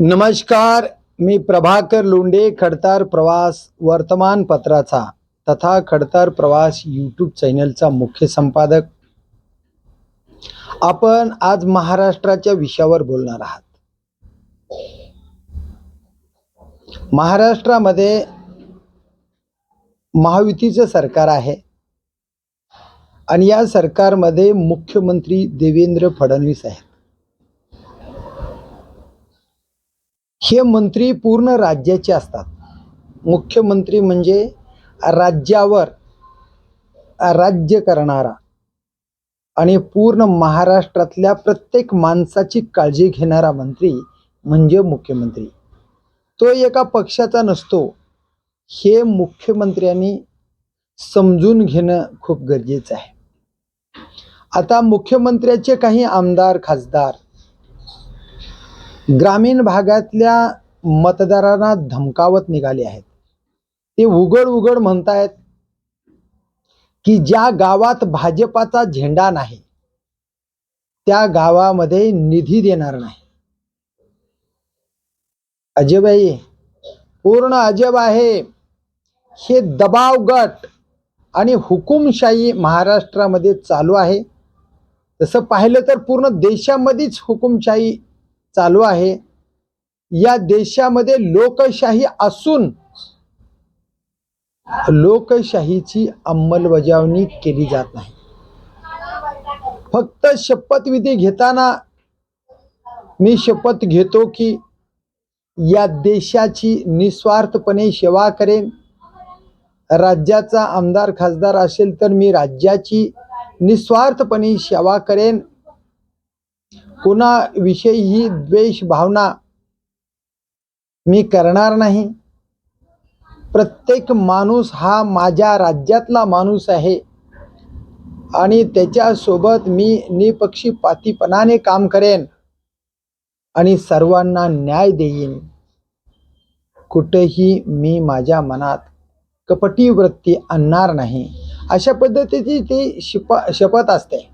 नमस्कार मी प्रभाकर लोंडे खडतार प्रवास वर्तमानपत्राचा तथा खडतार प्रवास यूट्यूब चॅनलचा मुख्य संपादक. आपण आज महाराष्ट्राच्या विषयावर बोलणार आहात. महाराष्ट्रामध्ये महायुतीचं सरकार आहे. आणि या सरकारमध्ये मुख्यमंत्री देवेंद्र फडणवीस आहेत. हे मंत्री पूर्ण राज्याचे असतात. मुख्यमंत्री म्हणजे राज्यावर राज्य करणारा आणि पूर्ण महाराष्ट्रातल्या प्रत्येक माणसाची काळजी घेणारा मंत्री म्हणजे मुख्यमंत्री. तो एका पक्षाचा नसतो. हे मुख्यमंत्र्यांनी समजून घेणं खूप गरजेचं आहे. आता मुख्यमंत्र्याचे काही आमदार खासदार ग्रामीण भागातल्या मतदारांना धमकावत निघाले आहेत. ते उघड उघड म्हणतायत की ज्या गावात भाजपाचा झेंडा नाही त्या गावामध्ये निधी देणार नाही. अजब आहे पूर्ण अजब आहे. हे दबाव गट आणि हुकुमशाही महाराष्ट्रामध्ये चालू आहे. तसं पाहिलं तर पूर्ण देशामध्येच हुकुमशाही चालू आहे. या देशामध्ये लोकशाही असून लोकशाहीची अंमलबजावणी केली जात नाही. फक्त शपथविधी घेताना मी शपथ घेतो की या देशाची निस्वार्थपणे सेवा करेन. राज्याचा आमदार खासदार असेल तर मी राज्याची निस्वार्थपणे सेवा करेन. कुणाविषयी ही द्वेष भावना मी करणार नाही. प्रत्येक माणूस हा माझ्या राज्यातला माणूस आहे. आणि त्याच्यासोबत मी निपक्षीपातीपणाने काम करेन आणि सर्वांना न्याय देईन. कुठेही मी माझ्या मनात कपटी वृत्ती आणणार नाही. अशा पद्धतीची ती शिप शपथ असते.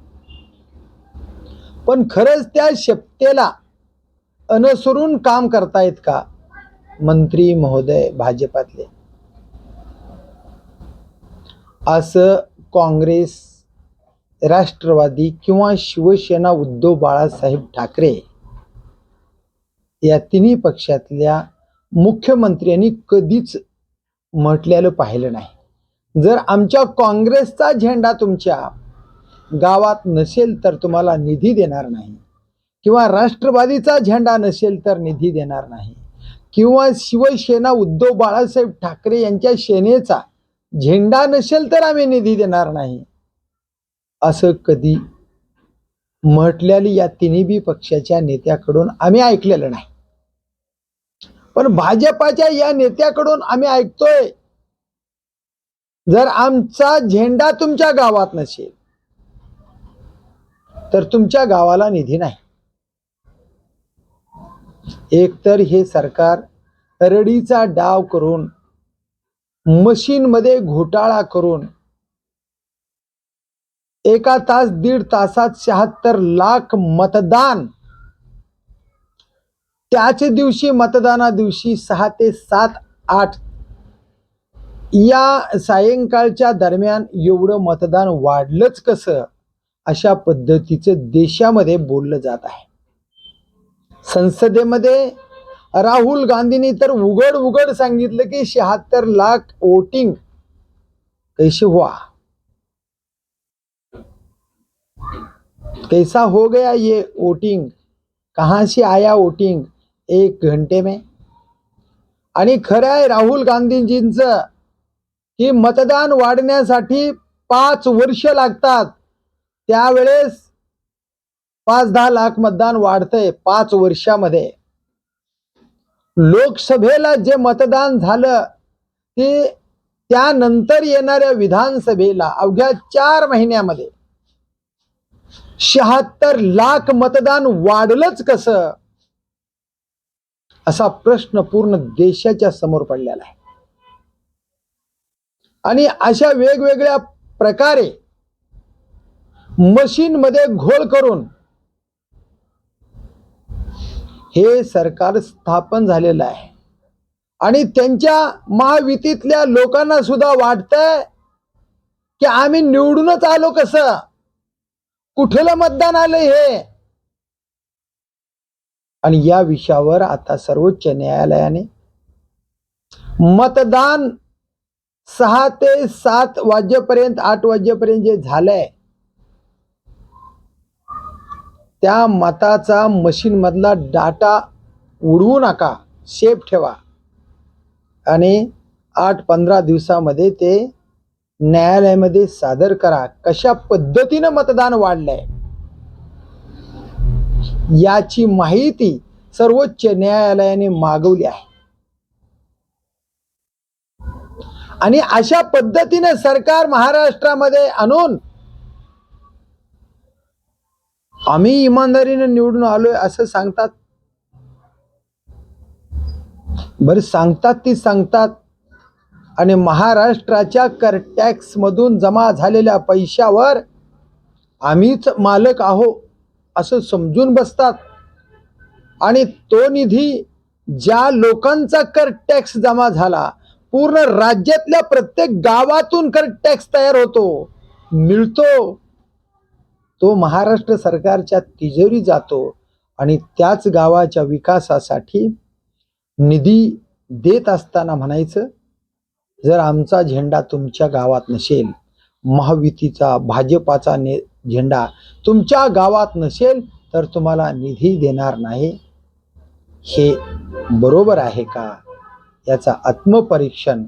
पण खरंच त्या शपथेला अनुसरून काम करतायत का मंत्री महोदय भाजपातले? असं काँग्रेस राष्ट्रवादी किंवा शिवसेना उद्धव बाळासाहेब ठाकरे या तिन्ही पक्षातल्या मुख्यमंत्र्यांनी कधीच म्हटलेलं पाहिलं नाही. जर आमच्या काँग्रेसचा झेंडा तुमच्या गावात नसेल तर तुम्हाला निधी देणार नाही. किंवा राष्ट्रवादीचा झेंडा नसेल तर निधी देणार नाही. किंवा शिवसेना उद्धव बाळासाहेब ठाकरे यांच्या सेनेचा झेंडा नसेल तर आम्ही निधी देणार नाही. असं कधी म्हटलेली या तिन्ही बी पक्षाच्या नेत्याकडून आम्ही ऐकलेलं नाही. पण भाजपाच्या या नेत्याकडून आम्ही ऐकतोय. जर आमचा झेंडा तुमच्या गावात नसेल तर तुमच्या गावाला निधी नाही. एकतर हे सरकार रडीचा डाव करून मशीनमध्ये घोटाळा करून एका तास दीड तासात शहात्तर लाख मतदान त्याच दिवशी मतदाना दिवशी सहा ते सात आठ या सायंकाळच्या दरम्यान एवढं मतदान वाढलंच कसं? अशा पद्धतीचं देशामध्ये बोललं जात आहे. संसदेमध्ये राहुल गांधींनी तर उघड उघड सांगितलं की शहात्तर लाख वोटिंग कैसे हुआ? कैसा हो गया ये वोटिंग? कहाँ से आया वोटिंग? एक घंटे में? आणि खरं आहे राहुल गांधीजींचं की मतदान वाढण्यासाठी पाच वर्ष लागतात. त्यावेळेस पाच दहा लाख मतदान वाढतंय पाच वर्षामध्ये. लोकसभेला जे मतदान झालं ते त्यानंतर येणाऱ्या विधानसभेला अवघ्या चार महिन्यामध्ये शहात्तर लाख मतदान वाढलंच कस? असा प्रश्न पूर्ण देशाच्या समोर पडलेला आहे. आणि अशा वेगवेगळ्या प्रकारे मशीनमध्ये घोळ करून हे सरकार स्थापन झालेलं आहे. आणि त्यांच्या महावितीतल्या लोकांना सुद्धा वाटतंय की आम्ही निवडूनच आलो कसं? कुठलं मतदान आलं हे? आणि या विषयावर आता सर्वोच्च न्यायालयाने मतदान सहा ते सात वाजेपर्यंत आठ वाजेपर्यंत जे झालंय त्या मताचा मशीन मधला डाटा उडवू नका सेफ ठेवा. आणि आठ पंधरा दिवसामध्ये ते न्यायालयामध्ये सादर करा. कशा पद्धतीनं मतदान वाढलंय? याची माहिती सर्वोच्च न्यायालयाने मागवली आहे. आणि अशा पद्धतीने सरकार महाराष्ट्रामध्ये आणून आम्ही इमानदारीने निवडून आलोय असं सांगतात. बरं सांगतात ती सांगतात. आणि महाराष्ट्राच्या कर टॅक्स मधून जमा झालेल्या पैशावर आम्हीच मालक आहो असं समजून बसतात. आणि तो निधी ज्या लोकांचा कर टॅक्स जमा झाला पूर्ण राज्यातल्या प्रत्येक गावातून कर टॅक्स तयार होतो मिळतो. तो महाराष्ट्र सरकारच्या तिजोरी जातो आणि त्याच गावाच्या विकासासाठी निधी देत असताना म्हणायचं जर आमचा झेंडा तुमच्या गावात नसेल महायुतीचा भाजपाचा ने झेंडा तुमच्या गावात नसेल तर तुम्हाला निधी देणार नाही. हे बरोबर आहे का? याचा आत्मपरीक्षण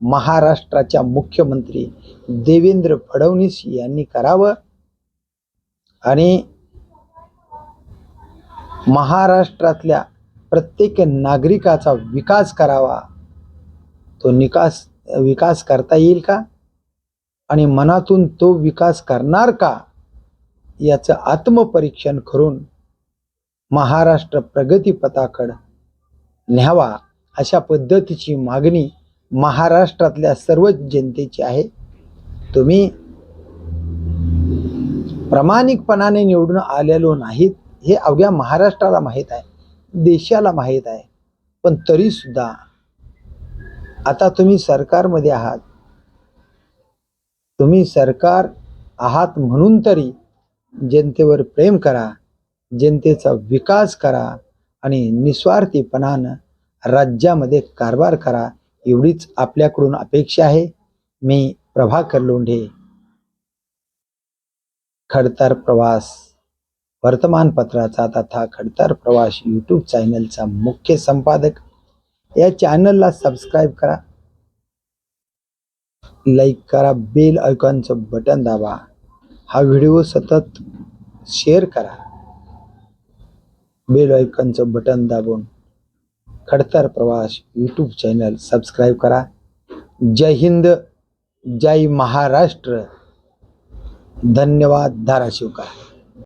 महाराष्ट्राच्या मुख्यमंत्री देवेंद्र फडणवीस यांनी करावं. आणि महाराष्ट्रातल्या प्रत्येक नागरिकाचा विकास करावा. तो निकास विकास करता येईल का? आणि मनातून तो विकास करणार का? याचं आत्मपरीक्षण करून महाराष्ट्र प्रगतीपथाकडं न्यावा अशा पद्धतीची मागणी महाराष्ट्रातल्या सर्वच जनतेची आहे. तुम्ही प्रामाणिकपणाने निवडून आलेलो नाहीत हे अवघ्या महाराष्ट्राला माहीत आहे देशाला माहीत आहे. पण तरीसुद्धा आता तुम्ही सरकारमध्ये आहात. तुम्ही सरकार आहात म्हणून तरी जनतेवर प्रेम करा जनतेचा विकास करा आणि निस्वार्थीपणानं राज्यामध्ये कारभार करा एवढीच आपल्याकडून अपेक्षा आहे. मी प्रभाकर लोंढे. खडतर प्रवास. वर्तमानपत्राचा तथा खडतर प्रवास यूट्यूब चॅनलचा मुख्य संपादक. या चॅनलला सबस्क्राईब करा. लाईक करा. बेल आयकॉनचं बटन दाबा. हा व्हिडिओ सतत शेअर करा. बेल आयकॉनचं बटन दाबून खडतर प्रवास यूट्यूब चॅनल सबस्क्राईब करा. जय हिंद. जय महाराष्ट्र. धन्यवाद धाराशिवकर.